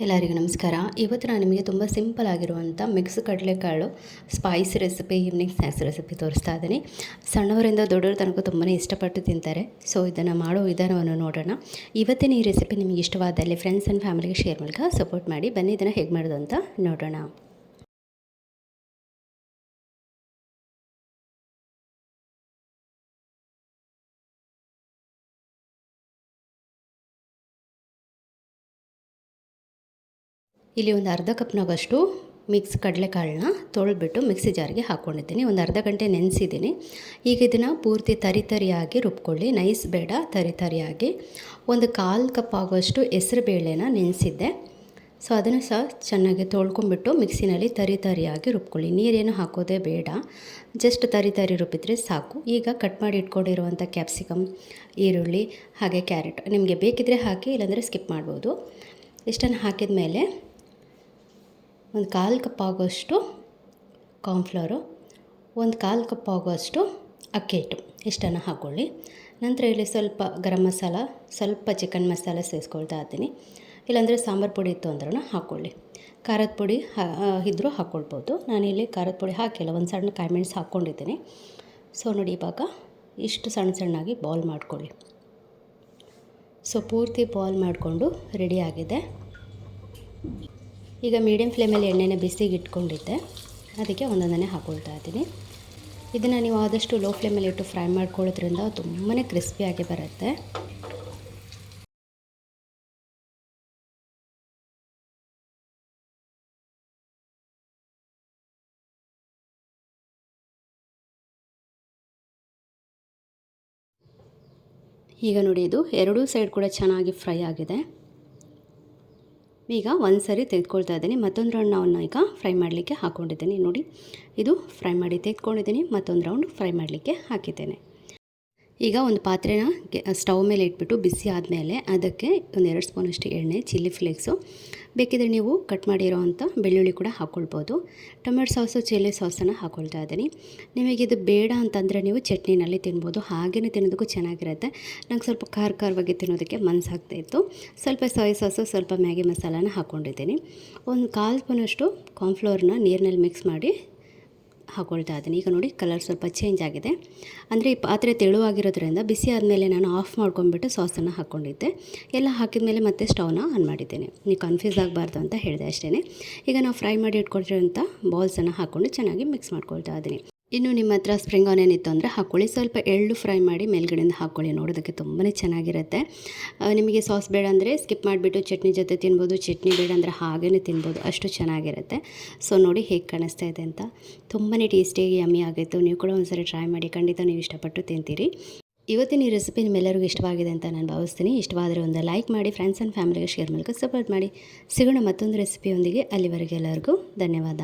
ಎಲ್ಲರಿಗೂ ನಮಸ್ಕಾರ. ಇವತ್ತು ನಾನು ನಿಮಗೆ ತುಂಬ ಸಿಂಪಲ್ ಆಗಿರುವಂಥ ಮಿಕ್ಸ್ ಕಡಲೆಕಾಳು spice recipe, evening snacks recipe ತೋರಿಸ್ತಾ ಇದ್ದೀನಿ. ಸಣ್ಣವರಿಂದ ದೊಡ್ಡವ್ರ ತನಕ ತುಂಬಾ ಇಷ್ಟಪಟ್ಟು ತಿಂತಾರೆ. ಸೊ, ಇದನ್ನು ಮಾಡೋ ವಿಧಾನವನ್ನು ನೋಡೋಣ. ಇವತ್ತಿನ ಈ ರೆಸಿಪಿ ನಿಮಗೆ ಇಷ್ಟವಾದಲ್ಲಿ ಫ್ರೆಂಡ್ಸ್ ಆ್ಯಂಡ್ ಫ್ಯಾಮಿಲಿಗೆ ಶೇರ್ ಮೂಲಕ ಸಪೋರ್ಟ್ ಮಾಡಿ. ಬನ್ನಿ, ಇದನ್ನು ಹೇಗೆ ಮಾಡೋದು ಅಂತ ನೋಡೋಣ. ಇಲ್ಲಿ ಒಂದು ಅರ್ಧ ಕಪ್ನಾಗಷ್ಟು ಮಿಕ್ಸ್ ಕಡಲೆಕಾಳನ್ನ ತೊಳೆದ್ಬಿಟ್ಟು ಮಿಕ್ಸಿ ಜಾರಿಗೆ ಹಾಕ್ಕೊಂಡಿದ್ದೀನಿ ಒಂದು ಅರ್ಧ ಗಂಟೆ ನೆನೆಸಿದ್ದೀನಿ. ಈಗ ಇದನ್ನು ಪೂರ್ತಿ ತರಿ ತರಿಯಾಗಿ ರುಬ್ಕೊಳ್ಳಿ. ನೈಸ್ ಬೇಡ, ತರಿ ತರಿಯಾಗಿ. ಒಂದು ಕಾಲು ಕಪ್ ಆಗುವಷ್ಟು ಹೆಸರು ಬೇಳೆನ ನೆನೆಸಿದ್ದೆ. ಸೊ ಅದನ್ನು ಸಹ ಚೆನ್ನಾಗಿ ತೊಳ್ಕೊಂಬಿಟ್ಟು ಮಿಕ್ಸಿನಲ್ಲಿ ತರಿ ತರಿಯಾಗಿ ರುಬ್ಕೊಳ್ಳಿ. ನೀರೇನು ಹಾಕೋದೇ ಬೇಡ. ಜಸ್ಟ್ ತರಿ ತರಿ ರುಬ್ಬಿದ್ರೆ ಸಾಕು. ಈಗ ಕಟ್ ಮಾಡಿ ಇಟ್ಕೊಂಡಿರುವಂಥ ಕ್ಯಾಪ್ಸಿಕಮ್ ಈರುಳ್ಳಿ, ಹಾಗೆ ಕ್ಯಾರೆಟ್ ನಿಮಗೆ ಬೇಕಿದ್ದರೆ ಹಾಕಿ, ಇಲ್ಲಾಂದರೆ ಸ್ಕಿಪ್ ಮಾಡ್ಬೋದು. ಇಷ್ಟನ್ನು ಹಾಕಿದ ಮೇಲೆ ಒಂದು ಕಾಲು ಕಪ್ ಆಗೋಷ್ಟು ಕಾರ್ನ್ಫ್ಲವರು ಒಂದು ಕಾಲು ಕಪ್ ಆಗೋಷ್ಟು ಅಕ್ಕಿ ಹಿಟ್ಟು, ಇಷ್ಟನ್ನು ಹಾಕ್ಕೊಳ್ಳಿ. ನಂತರ ಇಲ್ಲಿ ಸ್ವಲ್ಪ ಗರಂ ಮಸಾಲ, ಸ್ವಲ್ಪ ಚಿಕನ್ ಮಸಾಲ ಸೇರಿಸ್ಕೊಳ್ತಾ ಇದ್ದೀನಿ. ಇಲ್ಲಾಂದರೆ ಸಾಂಬಾರು ಪುಡಿ ಇತ್ತು ಅಂದ್ರೂ ಹಾಕ್ಕೊಳ್ಳಿ. ಖಾರದ ಪುಡಿ ಇದ್ದರೂ ಹಾಕ್ಕೊಳ್ಬೋದು. ನಾನಿಲ್ಲಿ ಖಾರದ ಪುಡಿ ಹಾಕಿಲ್ಲ ಒಂದು ಸಣ್ಣ ಕಾಯಿಮೆಣ್ಸು ಹಾಕ್ಕೊಂಡಿದ್ದೀನಿ. ಸೊ, ನೋಡಿ ಇವಾಗ ಇಷ್ಟು ಸಣ್ಣ ಸಣ್ಣಾಗಿ ಬಾಲ್ ಮಾಡ್ಕೊಳ್ಳಿ. ಸೊ, ಪೂರ್ತಿ ಬಾಲ್ ಮಾಡಿಕೊಂಡು ರೆಡಿಯಾಗಿದೆ ಈಗ ಮೀಡಿಯಮ್ ಫ್ಲೇಮಲ್ಲಿ ಎಣ್ಣೆನ ಬಿಸಿಗೆ ಇಟ್ಕೊಂಡಿದ್ದೆ. ಅದಕ್ಕೆ ಒಂದೊಂದನ್ನೇ ಹಾಕೊಳ್ತಾ ಇದ್ದೀನಿ. ಇದನ್ನು ನೀವು ಆದಷ್ಟು ಲೋ ಫ್ಲೇಮಲ್ಲಿ ಇಟ್ಟು ಫ್ರೈ ಮಾಡ್ಕೊಳ್ಳೋದ್ರಿಂದ ತುಂಬಾ ಕ್ರಿಸ್ಪಿಯಾಗಿ ಬರುತ್ತೆ. ಈಗ ನೋಡಿ ಇದು ಎರಡೂ ಸೈಡ್ ಕೂಡ ಚೆನ್ನಾಗಿ ಫ್ರೈ ಆಗಿದೆ. ಈಗ ಒಂದು ಸರಿ ತೆಗೆದುಕೊಳ್ತಾ ಇದ್ದೀನಿ. ಮತ್ತೊಂದು ರೌಂಡ್ ನಾನು ಈಗ ಫ್ರೈ ಮಾಡಲಿಕ್ಕೆ ಹಾಕ್ಕೊಂಡಿದ್ದೀನಿ ನೋಡಿ, ಇದು ಫ್ರೈ ಮಾಡಿ ತೆಗೆದುಕೊಂಡಿದ್ದೀನಿ. ಮತ್ತೊಂದು ರೌಂಡ್ ಫ್ರೈ ಮಾಡಲಿಕ್ಕೆ ಹಾಕಿದ್ದೇನೆ. ಈಗ ಒಂದು ಪಾತ್ರೆನ ಸ್ಟವ್ ಮೇಲೆ ಇಟ್ಬಿಟ್ಟು ಬಿಸಿ ಆದಮೇಲೆ ಅದಕ್ಕೆ ಒಂದು ಎರಡು ಸ್ಪೂನಷ್ಟು ಎಣ್ಣೆ, ಚಿಲ್ಲಿ ಫ್ಲೇಕ್ಸು. ಬೇಕಿದ್ರೆ ನೀವು ಕಟ್ ಮಾಡಿರೋ ಬೆಳ್ಳುಳ್ಳಿ ಕೂಡ ಹಾಕ್ಕೊಳ್ಬೋದು. ಟೊಮೆಟೊ ಸಾಸು, ಚಿಲ್ಲಿ ಸಾಸನ್ನು ಹಾಕ್ಕೊಳ್ತಾ ಇದ್ದೀನಿ. ನಿಮಗೆ ಇದು ಬೇಡ ಅಂತಂದರೆ ನೀವು ಚಟ್ನಿನಲ್ಲಿ ತಿನ್ಬೋದು. ಹಾಗೆಯೇ ತಿನ್ನೋದಕ್ಕೂ ಚೆನ್ನಾಗಿರುತ್ತೆ. ನಂಗೆ ಸ್ವಲ್ಪ ಖಾರ ಖಾರವಾಗಿ ತಿನ್ನೋದಕ್ಕೆ ಮನಸ್ಸಾಗ್ತಾಯಿತ್ತು ಸ್ವಲ್ಪ ಸೋಯ್ ಸಾಸು ಸ್ವಲ್ಪ ಮ್ಯಾಗಿ ಮಸಾಲಾನ ಹಾಕ್ಕೊಂಡಿದ್ದೀನಿ ಒಂದು ಕಾಲು ಸ್ಪೂನಷ್ಟು ಕಾರ್ನ್ಫ್ಲೋರ್ನ ನೀರಿನಲ್ಲಿ ಮಿಕ್ಸ್ ಮಾಡಿ ಹಾಕ್ಕೊಳ್ತಾ ಇದ್ದೀನಿ. ಈಗ ನೋಡಿ ಕಲರ್ ಸ್ವಲ್ಪ ಚೇಂಜ್ ಆಗಿದೆ. ಅಂದರೆ ಈ ಪಾತ್ರೆ ತೆಳುವಾಗಿರೋದ್ರಿಂದ ಬಿಸಿ ಆದಮೇಲೆ ನಾನು ಆಫ್ ಮಾಡ್ಕೊಂಡ್ಬಿಟ್ಟು ಸಾಸನ್ನು ಹಾಕ್ಕೊಂಡಿದ್ದೆ ಎಲ್ಲ ಹಾಕಿದ ಮೇಲೆ ಮತ್ತೆ ಸ್ಟವ್ನ ಆನ್ ಮಾಡಿದ್ದೇನೆ. ನೀವು ಕನ್ಫ್ಯೂಸ್ ಆಗಬಾರ್ದು ಅಂತ ಹೇಳಿದೆ ಅಷ್ಟೇ ಈಗ ನಾವು ಫ್ರೈ ಮಾಡಿ ಇಟ್ಕೊಳ್ತಿರೋಂಥ ಬಾಲ್ಸನ್ನು ಹಾಕ್ಕೊಂಡು ಚೆನ್ನಾಗಿ ಮಿಕ್ಸ್ ಮಾಡ್ಕೊಳ್ತಾ ಇದ್ದೀನಿ. ಇನ್ನು ನಿಮ್ಮ ಹತ್ರ ಸ್ಪ್ರಿಂಗ್ ಆನಿಯನ್ ಇತ್ತು ಅಂದರೆ ಹಾಕ್ಕೊಳ್ಳಿ ಸ್ವಲ್ಪ ಎಳ್ಳು ಫ್ರೈ ಮಾಡಿ ಮೇಲ್ಗಡೆಯಿಂದ ಹಾಕ್ಕೊಳ್ಳಿ ನೋಡೋದಕ್ಕೆ ತುಂಬಾ ಚೆನ್ನಾಗಿರುತ್ತೆ. ನಿಮಗೆ ಸಾಸ್ ಬೇಡ ಅಂದರೆ ಸ್ಕಿಪ್ ಮಾಡಿಬಿಟ್ಟು ಚಟ್ನಿ ಜೊತೆ ತಿನ್ಬೋದು, ಚಟ್ನಿ ಬೇಡ ಅಂದರೆ ಹಾಗೇ ತಿನ್ಬೋದು. ಅಷ್ಟು ಚೆನ್ನಾಗಿರುತ್ತೆ. ಸೊ ನೋಡಿ ಹೇಗೆ ಕಾಣಿಸ್ತಾ ಇದೆ ಅಂತ. ತುಂಬಾ ಟೇಸ್ಟಿಯಾಗಿ ಯಮ್ಮಿ ಆಗಿತ್ತು ನೀವು ಕೂಡ ಒಂದ್ಸರಿ ಟ್ರೈ ಮಾಡಿ. ಖಂಡಿತ ನೀವು ಇಷ್ಟಪಟ್ಟು ತಿಂತೀರಿ. ಇವತ್ತಿನ ಈ ರೆಸಿಪಿ ನಿಮ್ಮೆಲ್ಲರಿಗೂ ಇಷ್ಟವಾಗಿದೆ ಅಂತ ನಾನು ಭಾವಿಸ್ತೀನಿ. ಇಷ್ಟವಾದರೆ ಒಂದು ಲೈಕ್ ಮಾಡಿ ಫ್ರೆಂಡ್ಸ್ ಆ್ಯಂಡ್ ಫ್ಯಾಮಿಲಿಗೆ ಶೇರ್ ಮೂಲಕ ಸಪೋರ್ಟ್ ಮಾಡಿ. ಸಿಗೋಣ ಮತ್ತೊಂದು ರೆಸಿಪಿಯೊಂದಿಗೆ ಅಲ್ಲಿವರೆಗೆ ಎಲ್ಲರಿಗೂ ಧನ್ಯವಾದ.